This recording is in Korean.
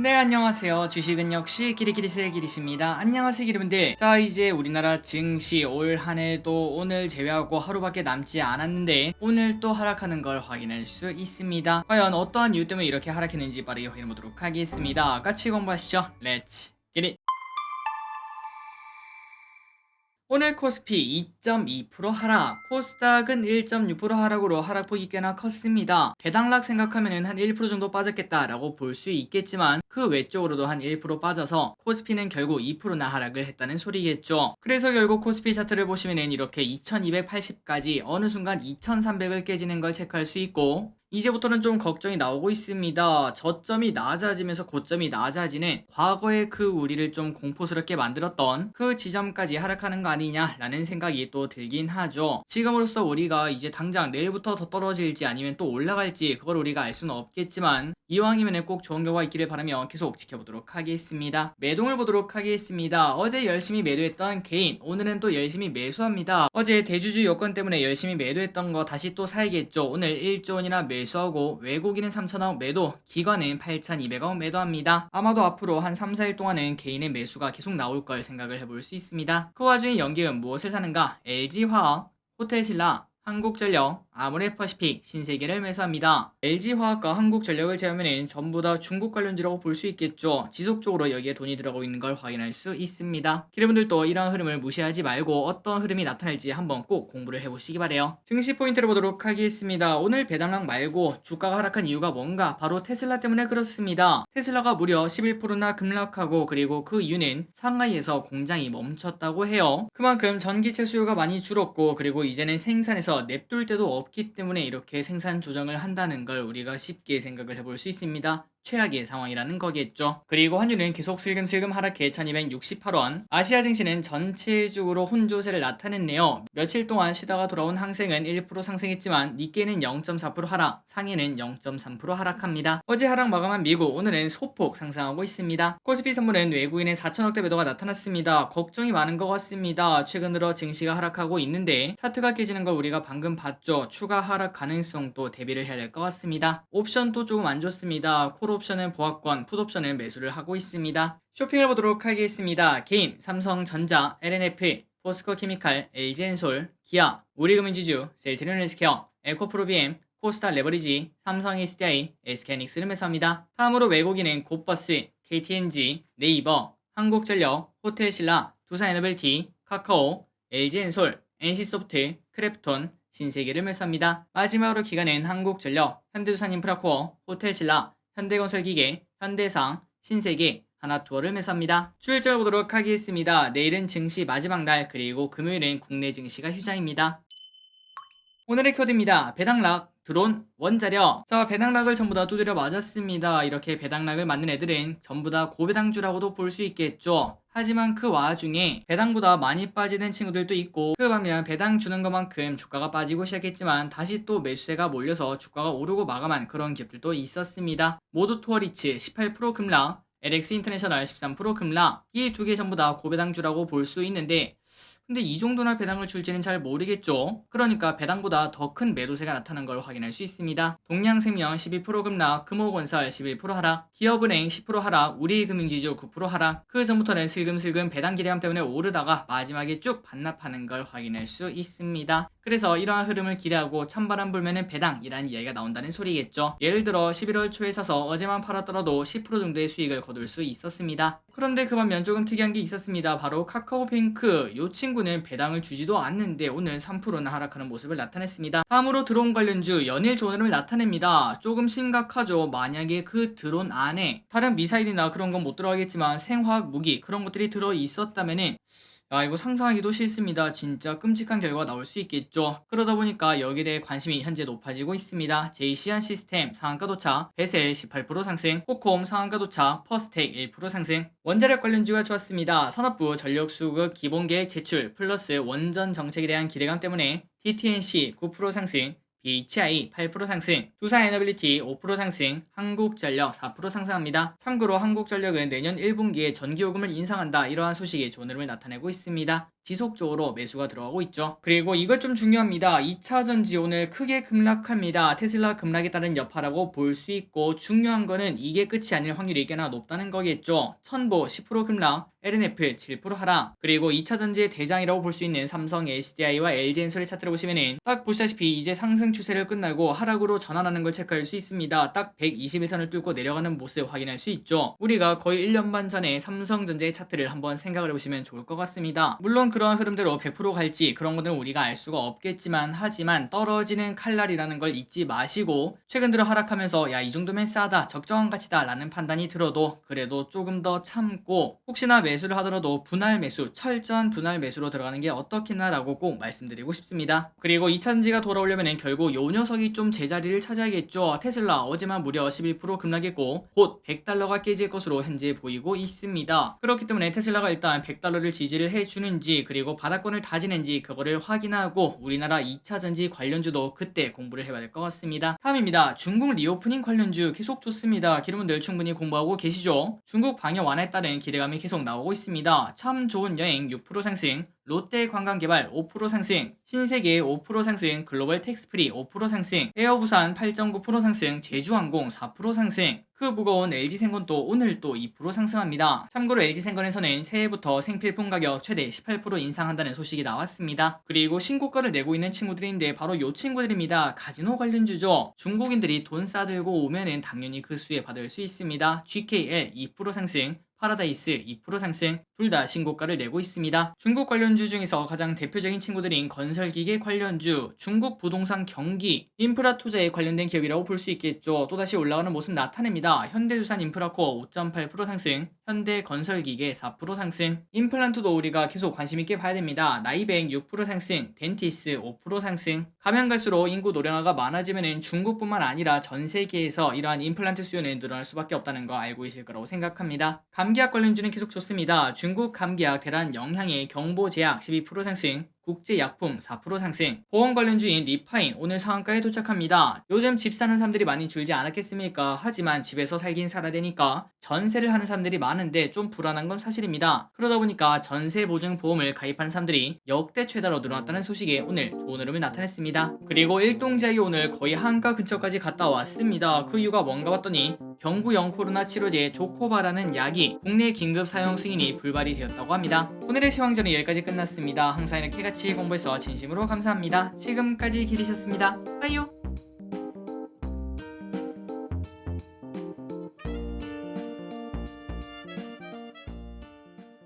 네 안녕하세요. 주식은 역시 기리기리스의 기리스입니다. 안녕하세요 기리분들. 자 이제 우리나라 증시 올 한해도 오늘 제외하고 하루밖에 남지 않았는데 오늘 또 하락하는 걸 확인할 수 있습니다. 과연 어떠한 이유 때문에 이렇게 하락했는지 빠르게 확인해 보도록 하겠습니다. 같이 공부하시죠. 렛츠 기리 오늘 코스피 2.2% 하락, 코스닥은 1.6% 하락으로 하락폭이 꽤나 컸습니다. 배당락 생각하면 한 1% 정도 빠졌겠다라고 볼 수 있겠지만 그 외쪽으로도 한 1% 빠져서 코스피는 결국 2%나 하락을 했다는 소리겠죠. 그래서 결국 코스피 차트를 보시면 이렇게 2280까지 어느 순간 2300을 깨지는 걸 체크할 수 있고 이제부터는 좀 걱정이 나오고 있습니다. 저점이 낮아지면서 고점이 낮아지는 과거의 그 우리를 좀 공포스럽게 만들었던 그 지점까지 하락하는 거 아니냐라는 생각이 또 들긴 하죠. 지금으로서 우리가 이제 당장 내일부터 더 떨어질지 아니면 또 올라갈지 그걸 우리가 알 수는 없겠지만 이왕이면 꼭 좋은 결과 있기를 바라며 계속 지켜보도록 하겠습니다. 매동을 보도록 하겠습니다. 어제 열심히 매도했던 개인 오늘은 또 열심히 매수합니다. 어제 대주주 요건 때문에 열심히 매도했던 거 다시 또 사야겠죠. 오늘 1조 원이나 매 수하고 외국인은 3천억 매도, 기관은 8,200억 매도합니다. 아마도 앞으로 한 3, 4일 동안은 개인의 매수가 계속 나올 걸 생각을 해볼 수 있습니다. 그 와중에 연기은 무엇을 사는가? LG화학, 호텔신라, 한국전력, 아모레퍼시픽, 신세계를 매수합니다. LG화학과 한국전력을 제하면 전부 다 중국 관련주라고 볼 수 있겠죠. 지속적으로 여기에 돈이 들어가고 있는 걸 확인할 수 있습니다. 여러분들도 이러한 흐름을 무시하지 말고 어떤 흐름이 나타날지 한번 꼭 공부를 해보시기 바래요. 증시 포인트를 보도록 하겠습니다. 오늘 배당락 말고 주가가 하락한 이유가 뭔가? 바로 테슬라 때문에 그렇습니다. 테슬라가 무려 11%나 급락하고 그리고 그 이유는 상하이에서 공장이 멈췄다고 해요. 그만큼 전기차 수요가 많이 줄었고 그리고 이제는 생산에서 냅둘 때도 없기 때문에 이렇게 생산 조정을 한다는 걸 우리가 쉽게 생각을 해볼 수 있습니다. 최악의 상황이라는 거겠죠. 그리고 환율은 계속 슬금슬금 하락해 1268원. 아시아 증시는 전체적으로 혼조세를 나타냈네요. 며칠 동안 쉬다가 돌아온 항생은 1% 상승했지만 니케는 0.4% 하락, 상해는 0.3% 하락합니다. 어제 하락 마감한 미국, 오늘은 소폭 상승하고 있습니다. 코스피 선물은 외국인의 4천억대 매도가 나타났습니다. 걱정이 많은 것 같습니다. 최근 들어 증시가 하락하고 있는데 차트가 깨지는 걸 우리가 방금 봤죠. 추가 하락 가능성도 대비를 해야 될 것 같습니다. 옵션도 조금 안 좋습니다. 콜 옵션은 보합권, 풋 옵션은 매수를 하고 있습니다. 쇼핑을 보도록 하겠습니다. 개인, 삼성전자, LNF, 포스코 케미칼, LG엔솔, 기아, 우리금융지주, 셀트리온 헬스케어, 에코프로비엠, 코스타 레버리지, 삼성 SDI, SK닉스를 매수합니다. 다음으로 외국인은 곧버스, KTNG, 네이버, 한국전력, 호텔신라, 두산에너벨티, 카카오, LG엔솔, NC소프트, 크래프톤, 신세계를 매수합니다. 마지막으로 기간은 한국전력, 현대두산인프라코어, 호텔신라, 현대건설기계, 현대상, 신세계, 하나투어를 매수합니다. 추일절 보도록 하겠습니다. 내일은 증시 마지막 날 그리고 금요일은 국내 증시가 휴장입니다. 오늘의 코드입니다. 배당락, 드론, 원자력. 자, 배당락을 전부 다 두드려 맞았습니다. 이렇게 배당락을 맞는 애들은 전부 다 고배당주라고도 볼 수 있겠죠. 하지만 그 와중에 배당보다 많이 빠지는 친구들도 있고 그 반면 배당 주는 것만큼 주가가 빠지고 시작했지만 다시 또 매수세가 몰려서 주가가 오르고 마감한 그런 기업들도 있었습니다. 모두 투어리츠 18% 급락, LX 인터내셔널 13% 급락 이 두 개 전부 다 고배당주라고 볼 수 있는데 근데 이 정도나 배당을 줄지는 잘 모르겠죠. 그러니까 배당보다 더 큰 매도세가 나타난 걸 확인할 수 있습니다. 동양생명 12% 급락, 금호건설 11% 하락, 기업은행 10% 하락, 우리금융지주 9% 하락. 그 전부터는 슬금슬금 배당 기대감 때문에 오르다가 마지막에 쭉 반납하는 걸 확인할 수 있습니다. 그래서 이러한 흐름을 기대하고 찬바람 불면은 배당이라는 이야기가 나온다는 소리겠죠. 예를 들어 11월 초에 사서 어제만 팔았더라도 10% 정도의 수익을 거둘 수 있었습니다. 그런데 그 반면 조금 특이한 게 있었습니다. 바로 카카오뱅크 요 친구는 배당을 주지도 않는데 오늘 3%나 하락하는 모습을 나타냈습니다. 다음으로 드론 관련주 연일 흐름을 나타냅니다. 조금 심각하죠. 만약에 그 드론 안에 다른 미사일이나 그런 건 못 들어가겠지만 생화학 무기 그런 것들이 들어 있었다면은 야, 이거 상상하기도 싫습니다. 진짜 끔찍한 결과가 나올 수 있겠죠. 그러다 보니까 여기에 대해 관심이 현재 높아지고 있습니다. 제이시안 시스템 상한가 도착, 베셀 18% 상승, 코콤 상한가 도착, 퍼스텍 1% 상승. 원자력 관련주가 좋았습니다. 산업부 전력 수급 기본 계획 제출 플러스 원전 정책에 대한 기대감 때문에 DTNC 9% 상승, BHI 8% 상승, 두산에너빌리티 5% 상승, 한국전력 4% 상승합니다. 참고로 한국전력은 내년 1분기에 전기요금을 인상한다 이러한 소식이 좋은 흐름을 나타내고 있습니다. 지속적으로 매수가 들어가고 있죠. 그리고 이것 좀 중요합니다. 2차 전지 오늘 크게 급락합니다. 테슬라 급락에 따른 여파라고 볼 수 있고 중요한 거는 이게 끝이 아닐 확률이 꽤나 높다는 거겠죠. 천보 10% 급락, LNF 7% 하락, 그리고 2차 전지의 대장이라고 볼 수 있는 삼성 SDI와 LG엔솔의 차트를 보시면은 딱 보시다시피 이제 상승 추세를 끝나고 하락으로 전환하는 걸 체크할 수 있습니다. 딱 120일선을 뚫고 내려가는 모습 확인할 수 있죠. 우리가 거의 1년 반 전에 삼성전자의 차트를 한번 생각을 해보시면 좋을 것 같습니다. 물론 그러한 흐름대로 100% 갈지 그런 것들은 우리가 알 수가 없겠지만 하지만 떨어지는 칼날이라는 걸 잊지 마시고 최근 들어 하락하면서 야 이 정도면 싸다 적정한 가치다 라는 판단이 들어도 그래도 조금 더 참고 혹시나 매수를 하더라도 분할 매수 철저한 분할 매수로 들어가는 게 어떻겠나 라고 꼭 말씀드리고 싶습니다. 그리고 2차전지가 돌아오려면 결국 요 녀석이 좀 제자리를 찾아야겠죠. 테슬라 어제만 무려 11% 급락했고 곧 100달러가 깨질 것으로 현재 보이고 있습니다. 그렇기 때문에 테슬라가 일단 100달러를 지지를 해주는지 그리고 바닥권을 다지는지 그거를 확인하고 우리나라 2차전지 관련주도 그때 공부를 해봐야 될 것 같습니다. 다음입니다. 중국 리오프닝 관련주 계속 좋습니다. 기름분들 충분히 공부하고 계시죠? 중국 방역 완화에 따른 기대감이 계속 나오고 있습니다 참 좋은 여행 6% 상승 롯데 관광개발 5% 상승, 신세계 5% 상승, 글로벌 텍스프리 5% 상승, 에어부산 8.9% 상승, 제주항공 4% 상승, 그 무거운 LG생건도 오늘 또 2% 상승합니다. 참고로 LG생건에서는 새해부터 생필품 가격 최대 18% 인상한다는 소식이 나왔습니다. 그리고 신고가를 내고 있는 친구들인데 바로 요 친구들입니다. 카지노 관련주죠. 중국인들이 돈 싸들고 오면은 당연히 그 수에 받을 수 있습니다. GKL 2% 상승, 파라다이스 2% 상승, 둘 다 신고가를 내고 있습니다. 중국 관련주 중에서 가장 대표적인 친구들인 건설기계 관련주, 중국 부동산 경기, 인프라 투자에 관련된 기업이라고 볼 수 있겠죠. 또다시 올라가는 모습 나타냅니다. 현대두산 인프라코어 5.8% 상승, 현대건설기계 4% 상승, 임플란트도 우리가 계속 관심 있게 봐야 됩니다. 나이뱅 6% 상승, 덴티스 5% 상승, 가면 갈수록 인구 노령화가 많아지면 중국뿐만 아니라 전 세계에서 이러한 임플란트 수요는 늘어날 수밖에 없다는 거 알고 계실 거라고 생각합니다. 감기약 관련주는 계속 좋습니다. 중국 감기약 대란 영향의 경보 제약 12% 상승, 국제약품 4% 상승, 보험 관련주인 리파인 오늘 상한가에 도착합니다. 요즘 집 사는 사람들이 많이 줄지 않았겠습니까? 하지만 집에서 살긴 살아야 되니까 전세를 하는 사람들이 많은데 좀 불안한 건 사실입니다. 그러다 보니까 전세 보증 보험을 가입하는 사람들이 역대 최다로 늘어났다는 소식에 오늘 좋은 흐름을 나타냈습니다. 그리고 일동제약이 오늘 거의 한가 근처까지 갔다 왔습니다. 그 이유가 뭔가 봤더니 경구형 코로나 치료제 조코바라는 약이 국내 긴급 사용 승인이 불발이 되었다고 합니다. 오늘의 시황전은 여기까지 끝났습니다. 항상 이렇게 같이 공부해서 진심으로 감사합니다. 지금까지 기리셨습니다. 빠이요!